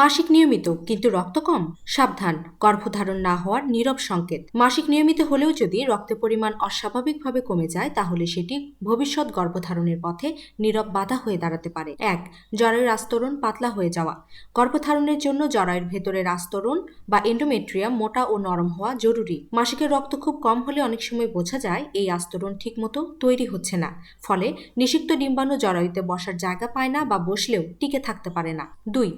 মাসিক নিয়মিত, কিন্তু রক্ত কম? সাবধান, গর্ভধারণ না হওয়ার নীরব সংকেত। মাসিক নিয়মিত হলেও যদি রক্তের পরিমাণ অস্বাভাবিকভাবে কমে যায়, তাহলে সেটি ভবিষ্যৎ গর্ভধারণের পথে নীরব বাধা হয়ে দাঁড়াতে পারে। এক, জরায়ুর আস্তরণ পাতলা হয়ে যাওয়া। গর্ভধারণের জন্য জরায়ুর ভেতরের আস্তরণ বা এন্ডোমেট্রিয়াম মোটা ও নরম হওয়া জরুরি। মাসিকের রক্ত খুব কম হলে অনেক সময় বোঝা যায় এই আস্তরণ ঠিকমতো তৈরি হচ্ছে না। ফলে নিষিক্ত ডিম্বাণু জরায়ুতে বসার জায়গা পায় না বা বসলেও টিকে থাকতে পারে না। দুই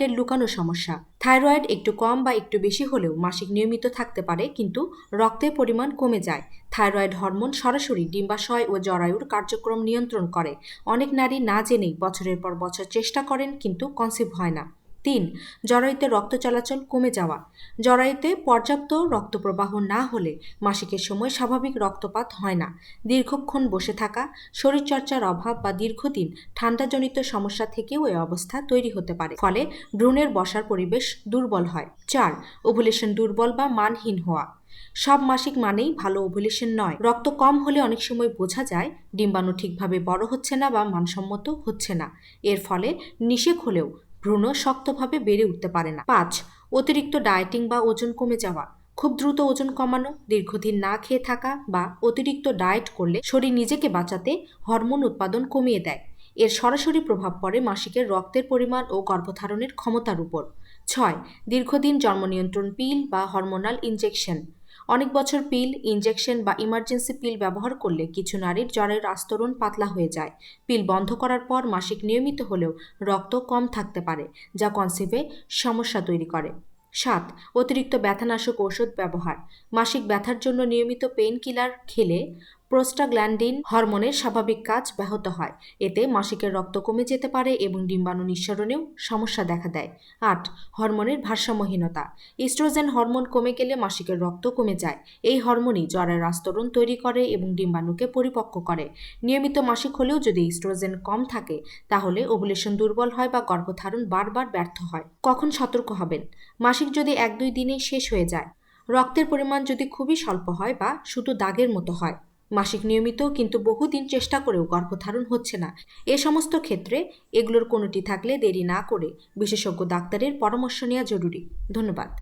থাইরয়েডের লুকানো সমস্যা। থাইরয়েড একটু কম বা একটু বেশি হলেও মাসিক নিয়মিত থাকতে পারে, কিন্তু রক্তের পরিমাণ কমে যায়। থাইরয়েড হরমোন সরাসরি ডিম্বাশয় ও জরায়ুর কার্যক্রম নিয়ন্ত্রণ করে। অনেক নারী না জেনেই বছরের পর বছর চেষ্টা করেন, কিন্তু কনসিভ হয় না। তিন, জরায়ুতে রক্ত চলাচল কমে যাওয়া। জরায়ুতে পর্যাপ্ত রক্ত প্রবাহ না হলে মাসিকের সময় স্বাভাবিক রক্তপাত হয় না। দীর্ঘক্ষণ বসে থাকা, শরীরচর্চার অভাব বা দীর্ঘদিন ঠান্ডাজনিত সমস্যা থেকেও এই অবস্থা তৈরি হতে পারে। ফলে ভ্রূণের বসার পরিবেশ দুর্বল হয়। চার, ওভুলেশন দুর্বল বা মানহীন হওয়া। সব মাসিক মানেই ভালো ওভুলেশন নয়। রক্ত কম হলে অনেক সময় বোঝা যায় ডিম্বাণু ঠিকভাবে বড় হচ্ছে না বা মানসম্মত হচ্ছে না। এর ফলে নিষেক হলেও ভ্রূণ শক্তভাবে বেড়ে উঠতে পারে না। পাঁচ, অতিরিক্ত ডায়েটিং বা ওজন কমে যাওয়া। খুব দ্রুত ওজন কমানো, দীর্ঘদিন না খেয়ে থাকা বা অতিরিক্ত ডায়েট করলে শরীর নিজেকে বাঁচাতে হরমোন উৎপাদন কমিয়ে দেয়। এর সরাসরি প্রভাব পড়ে মাসিকের রক্তের পরিমাণ ও গর্ভধারণের ক্ষমতার উপর। ছয়, দীর্ঘদিন জন্ম নিয়ন্ত্রণ পিল বা হরমোনাল ইনজেকশন। অনেক বছর পিল, ইনজেকশন বা ইমার্জেন্সি পিল ব্যবহার করলে কিছু নারীর জ্বরের আস্তরণ পাতলা হয়ে যায়। পিল বন্ধ করার পর মাসিক নিয়মিত হলেও রক্ত কম থাকতে পারে, যা কনসিভে সমস্যা তৈরি করে। সাত, অতিরিক্ত ব্যথানাশক ওষুধ ব্যবহার। মাসিক ব্যথার জন্য নিয়মিত পেইন কিলার খেলে প্রোস্টাগ্ল্যান্ডিন হরমোনের স্বাভাবিক কাজ ব্যাহত হয়। এতে মাসিকের রক্ত কমে যেতে পারে এবং ডিম্বাণু নিঃসরণেও সমস্যা দেখা দেয়। আট, হরমোনের ভারসাম্যহীনতা। ইস্ট্রোজেন হরমোন কমে গেলে মাসিকের রক্ত কমে যায়। এই হরমোনই জ্বরের আস্তরণ তৈরি করে এবং ডিম্বাণুকে পরিপক্ক করে। নিয়মিত মাসিক হলেও যদি ইস্ট্রোজেন কম থাকে, তাহলে ওভুলেশন দুর্বল হয় বা গর্ভধারণ বারবার ব্যর্থ হয়। কখন সতর্ক হবেন? মাসিক যদি এক দুই দিনেই শেষ হয়ে যায়। রক্তের পরিমাণ যদি খুবই স্বল্প হয় বা শুধু দাগের মতো হয়। মাসিক নিয়মিত কিন্তু বহুদিন চেষ্টা করেও গর্ভধারণ হচ্ছে না। এ সমস্ত ক্ষেত্রে এগুলোর কোনোটি থাকলে দেরি না করে বিশেষজ্ঞ ডাক্তারের পরামর্শ নেওয়া জরুরি। ধন্যবাদ।